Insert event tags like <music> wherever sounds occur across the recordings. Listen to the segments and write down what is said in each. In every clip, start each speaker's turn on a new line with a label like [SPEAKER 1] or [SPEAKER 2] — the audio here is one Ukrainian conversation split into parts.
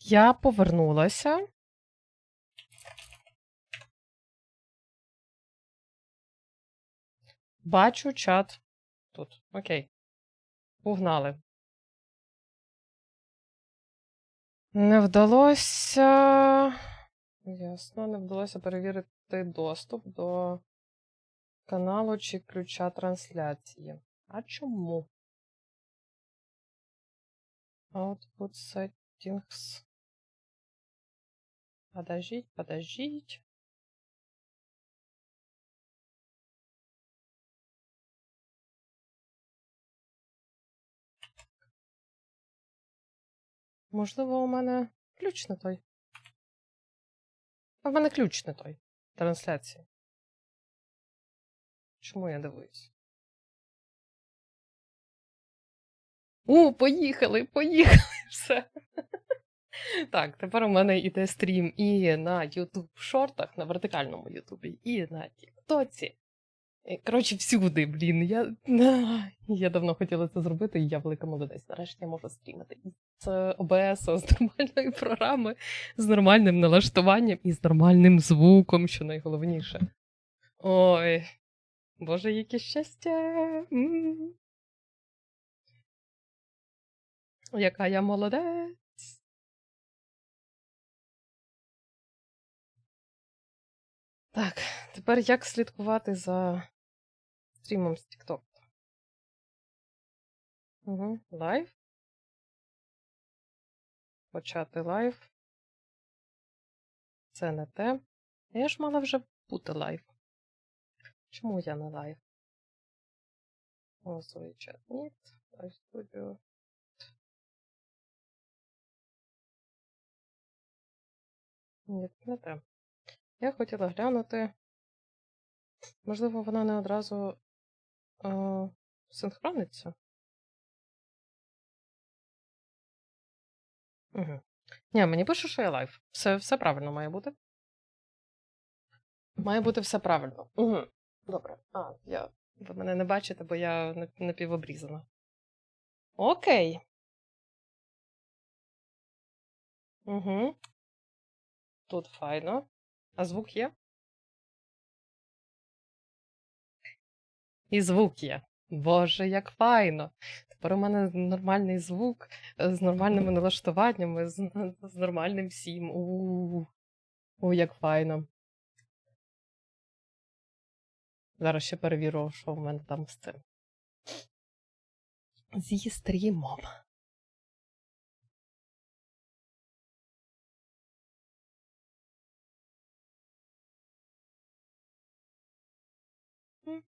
[SPEAKER 1] Я повернулася. Бачу чат тут. Окей. Погнали. Не вдалося. Ясно, не вдалося перевірити доступ до каналу чи ключа трансляції. А чому? Output settings. Подождіть, подождіть. Можливо, у мене ключ не той. А в мене ключ не той. Трансляції. Чому я дивуюсь? О, поїхали, поїхали. Все. Так, тепер у мене йде стрім і на YouTube шортах, на вертикальному Ютубі, і на Тіктоці. Коротше, всюди, блін. Я, я давно хотіла це зробити, і я велика молодець. Нарешті я можу стрімити з ОБС, з нормальної програми, з нормальним налаштуванням і з нормальним звуком, що найголовніше. Ой, Боже, яке щастя! Яка я молодець. Так, тепер як слідкувати за стрімом з TikTok? Угу. Лайв. Почати лайв. Це не те. Я ж мала вже бути лайв. Чому я не лайв? Голосовий чат. Ні. Лайв студіо. Ні, не те. Я хотіла глянути. Можливо, вона не одразу е, синхрониться. Угу. Ні, мені пише, що я лайв. Все, все правильно має бути. Має бути все правильно. Угу. Добре. А, я... ви мене не бачите, бо я напівобрізана. Окей. Угу. Тут файно. А звук є? І звук є. Боже, як файно. Тепер у мене нормальний звук е, з нормальними налаштуваннями, з, з нормальним всім. У, у, як файно. Зараз ще перевірю, що в мене там з цим. Зі стрімом.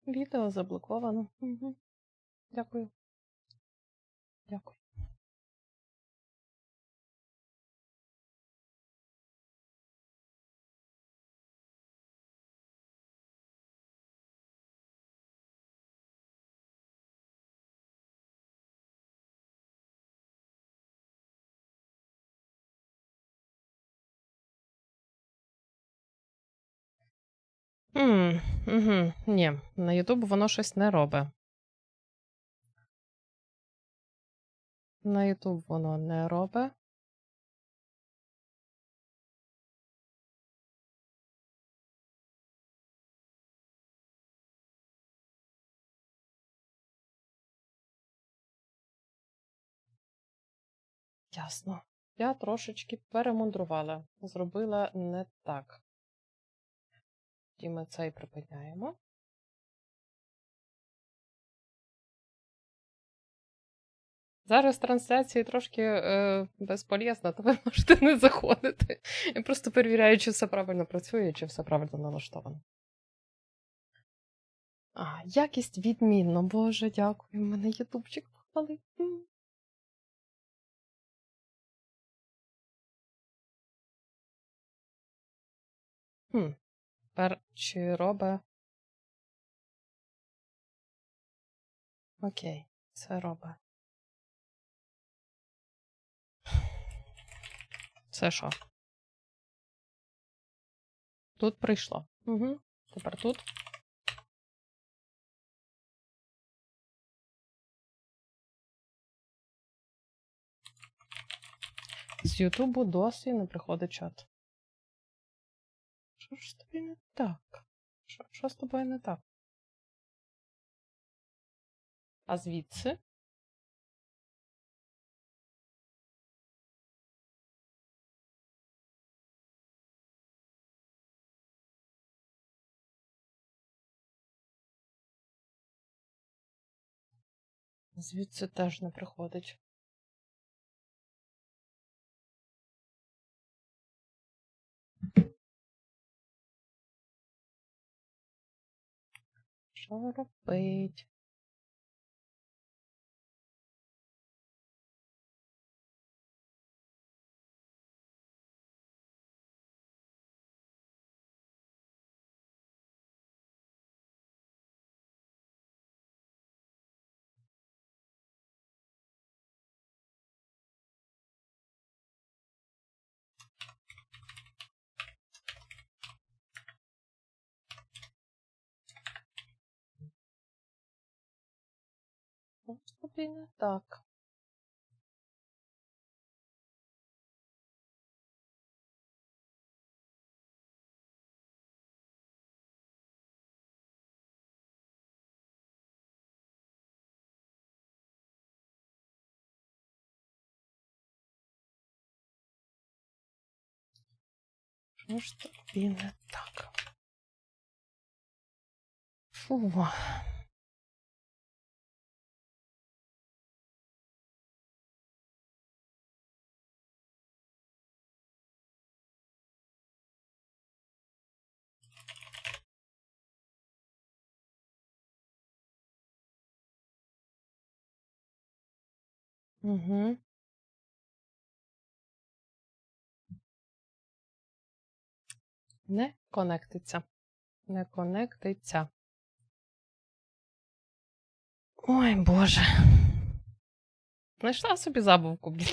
[SPEAKER 1] Відео заблоковано. Угу. Дякую. Дякую. М, угу. Ні, на YouTube воно щось не робить. На YouTube воно не робить. Ясно. Я трошечки перемудрувала. Зробила не так. І ми цей припиняємо. Зараз трансляції трошки е, безполезно, <laughs> то ви можете не заходити. Я просто перевіряю, чи все правильно працює, чи все правильно налаштовано. А, якість відмінно. Боже, дякую. Мене ютубчик похвалив. Хм. Тепер чи робе. Окей, це робе. Це що? Тут прийшло. Угу. Тепер тут. З Ютубу досі не приходить чат. Що ж тобі не так? Що, що з тобою не так? А звідси? Звідси теж не приходить. Що робить? Ну, не так. Що ж тобі так? Фу. Угу. Не конектиться. Не конектиться. Ой, Боже. Знайшла собі забавку, блін.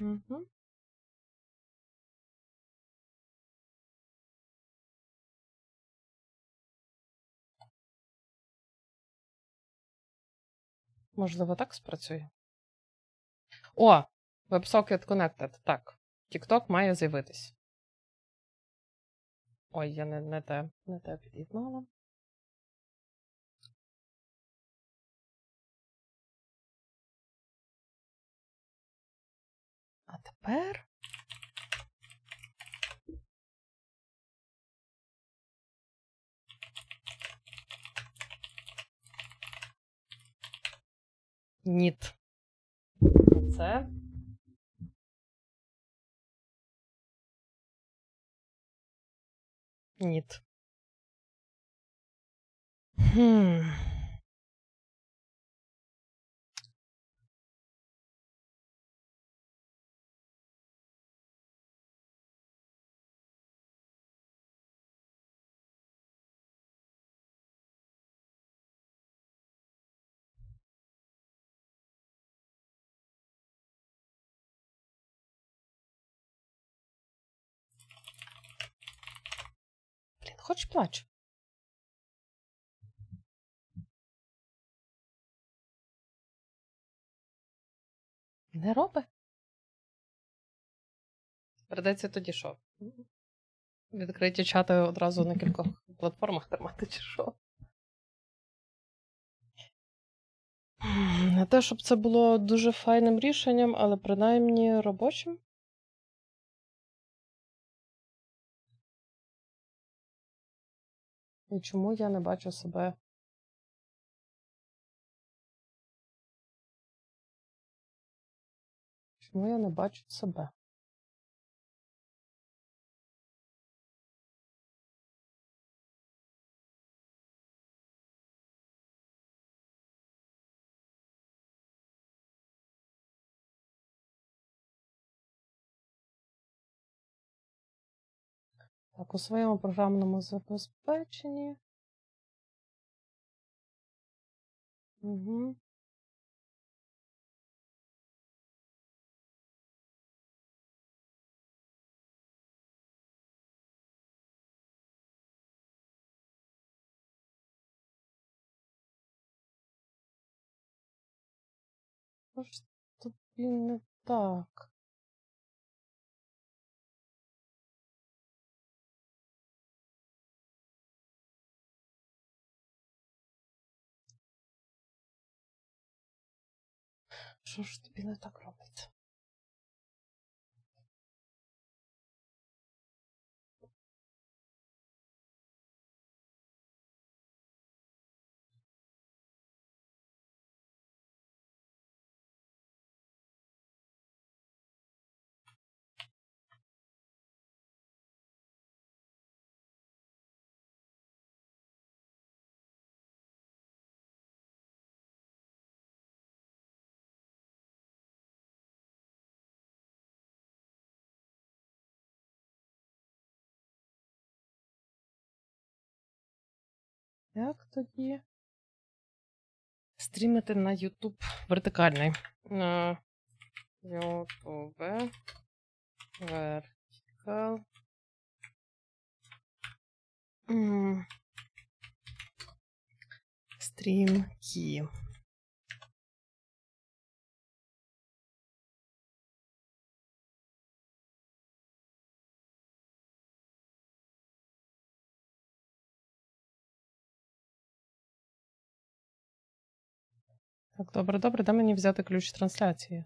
[SPEAKER 1] Угу. Можливо, так спрацює. О! WebSocket Connected. Так. TikTok має з'явитись. Ой, я не, не те, не те під'єднала. А тепер. Ніт. Це. Ніт. Хм. Хоч плач. Не роби. Придеться тоді що? Відкриті чати одразу на кількох <laughs> платформах тримати, чи що? Не те, щоб це було дуже файним рішенням, але принаймні робочим. І чому я не бачу себе? Чому я не бачу себе? Так, у своєму програмному забезпеченні. Угу. Тобі не так. Що ж тобі не так робиться? Як тоді? Стрімити на YouTube вертикальний. На YouTube. М. Стрімки. Так, добре, добре, де мені взяти ключ трансляції?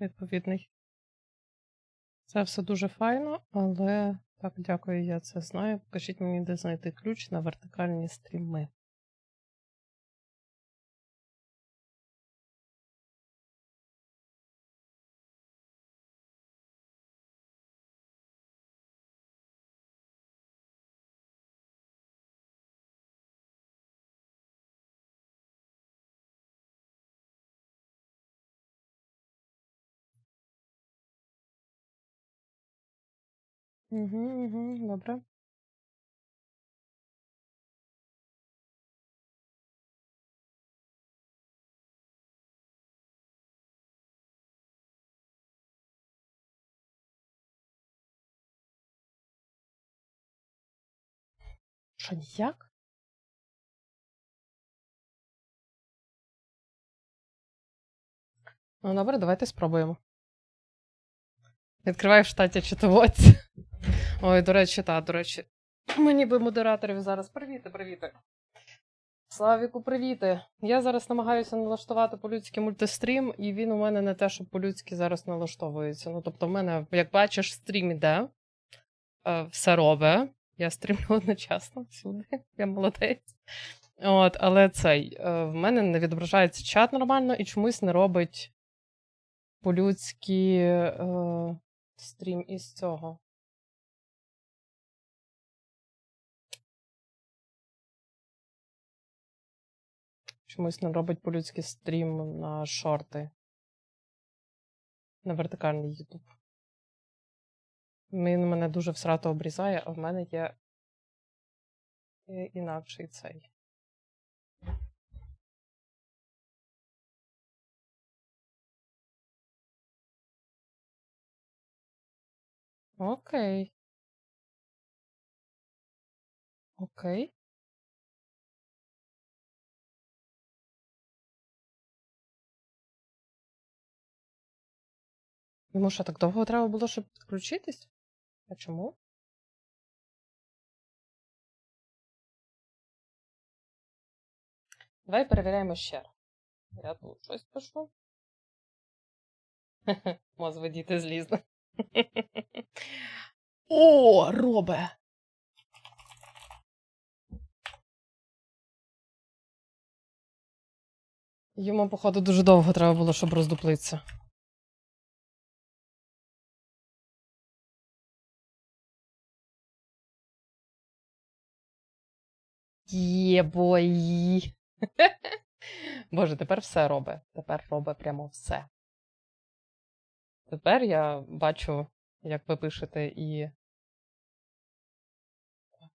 [SPEAKER 1] Відповідний. Це все дуже файно, але так, дякую, я це знаю. Покажіть мені, де знайти ключ на вертикальні стріми. Угу, угу, добре. Що, ніяк? Ну, добре, давайте спробуємо. Відкриваю в штаті читоводці. Ой, до речі, та, до речі. Мені би модераторів зараз. Привіти, привіти. Славіку, привіти. Я зараз намагаюся налаштувати по-людськи мультистрім, і він у мене не те, що по-людськи зараз налаштовується. Ну, тобто, в мене, як бачиш, стрім іде, е, все робить. Я стрімлю <laughs> одночасно всюди. Я молодець. От, але цей, е, в мене не відображається чат нормально і чомусь не робить по-людськи е, стрім із цього. Чомусь не робить по-людськи стрім на шорти. На вертикальний YouTube. Він мене дуже всрато обрізає, а в мене є є інакший цей. Окей. Окей. Йому що, так довго треба було, щоб підключитись? А чому? Давай перевіряємо ще раз. Я тут щось пишу. <laughs> Мозви діти злізли. <laughs> О, робе! Йому, походу, дуже довго треба було, щоб роздуплитися. Єбой. <laughs> Боже, тепер все робить. Тепер робить прямо все. Тепер я бачу, як ви пишете і. Так.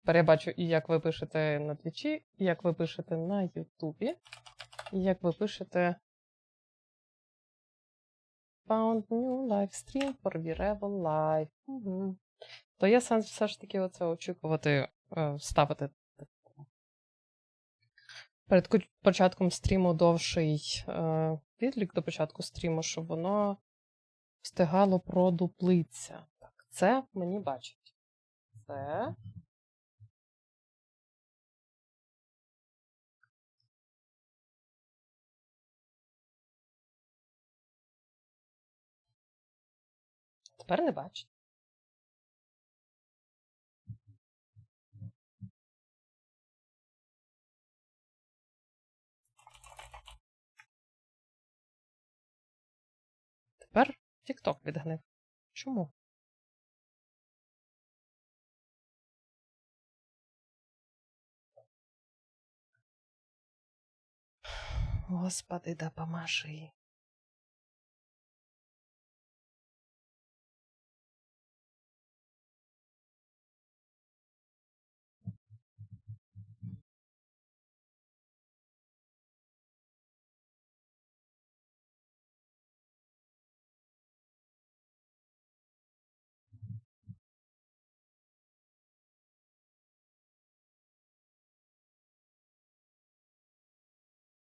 [SPEAKER 1] Тепер я бачу і як ви пишете на Твічі, і як ви пишете на Ютубі, і як ви пишете. Found new live stream for Virevo Live. Угу. То є сенс все ж таки оце очікувати, ставити перед початком стріму довший е, відлік до початку стріму, щоб воно встигало продуплитися. Так, це мені бачить. Це. Тепер не бачить. TikTok відгнив. Чому? Господи, да допоможи.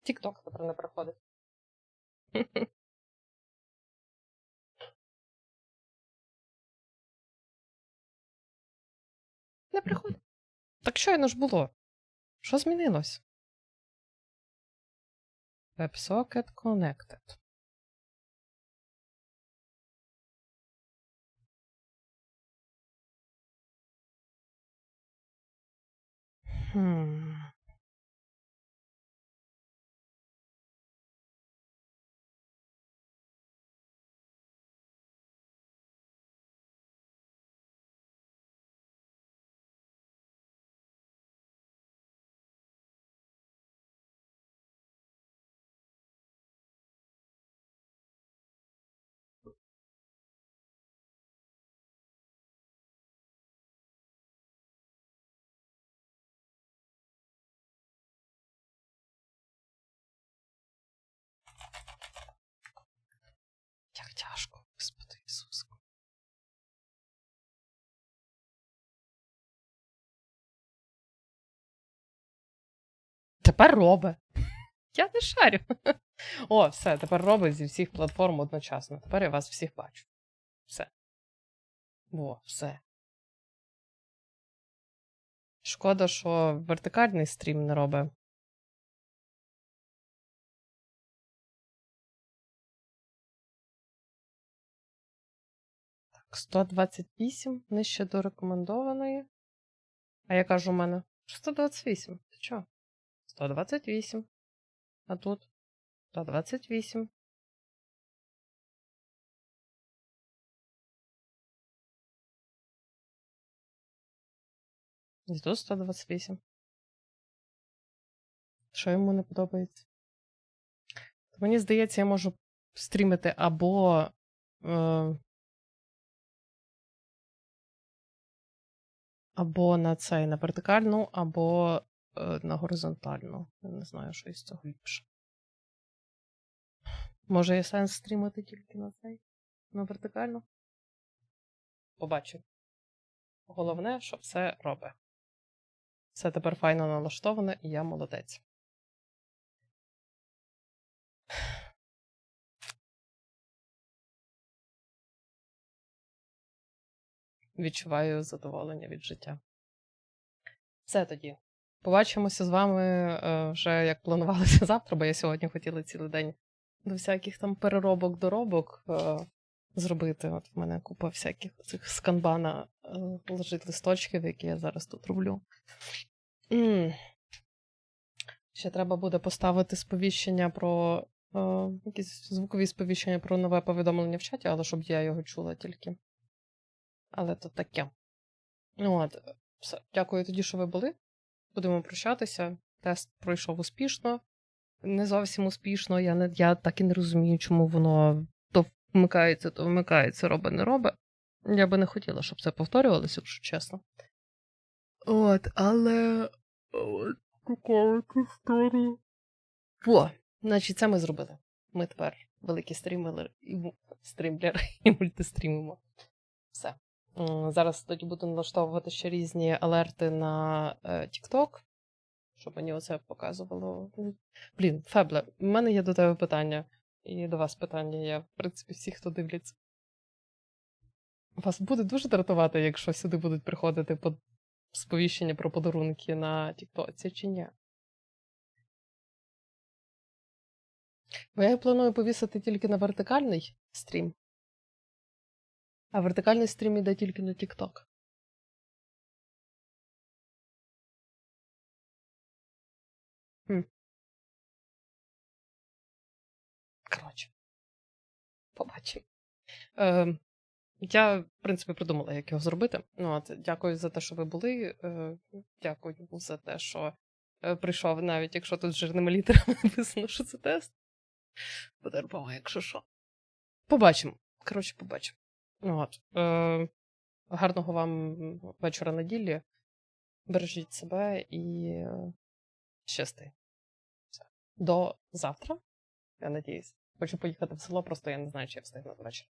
[SPEAKER 1] TikTok тепер не приходить. Не приходить. Так щойно ж було. Що змінилось? WebSocket Connected. Хм. Як тяжко, Господи Ісуску. Тепер робить. Я не шарю. О, все, тепер робить зі всіх платформ одночасно. Тепер я вас всіх бачу. Все. О, все. Шкода, що вертикальний стрім не робить. 128 нижче до рекомендованої. А я кажу, у мене 128. Ти чо? 128. А тут 128. І тут 128. Що йому не подобається? Мені здається, я можу стрімити або. Е, або на цей на вертикальну, або е, на горизонтальну. Я не знаю, що із цього ліпше. Може, є сенс стрімити тільки на цей? На вертикальну? Побачу. Головне, що все робить. Все тепер файно налаштоване, і я молодець. Відчуваю задоволення від життя. Все тоді. Побачимося з вами е, вже як планувалося <laughs> завтра, бо я сьогодні хотіла цілий день до всяких там переробок, доробок е, зробити. От в мене купа всяких цих з канбана е, лежить листочків, які я зараз тут роблю. Ще треба буде поставити сповіщення про якісь звукові сповіщення про нове повідомлення в чаті, але щоб я його чула тільки. Але то таке. Ну От, все. Дякую тоді, що ви були. Будемо прощатися. Тест пройшов успішно. Не зовсім успішно. Я не, я так і не розумію, чому воно то вмикається, то вмикається, робить, не робить. Я би не хотіла, щоб це повторювалося, якщо чесно. От, але. О, значить, це ми зробили. Ми тепер великі стрімери і стрімлери і мультистрімимо. Все. Зараз тоді буду налаштовувати ще різні алерти на е, TikTok, щоб мені оце показувало. Блін, Фебле, в мене є до тебе питання. І до вас питання є, в принципі, всі, хто дивляться. Вас буде дуже дратувати, якщо сюди будуть приходити под... сповіщення про подарунки на Тіктоці чи ні? Бо я планую повісити тільки на вертикальний стрім. А вертикальний стрім іде тільки на TikTok. Коротше. Побачимо. Е, я, в принципі, придумала, як його зробити. Ну, от, дякую за те, що ви були. Е, дякую за те, що е, прийшов, навіть якщо тут жирними літерами <laughs> написано, що це тест. Потерпала, якщо що. Побачимо. Коротше, побачимо. От. Е, гарного вам вечора неділі. Бережіть себе і щасти. Все. До завтра. Я надіюсь. Хочу поїхати в село, просто я не знаю, чи я встигну до вечора.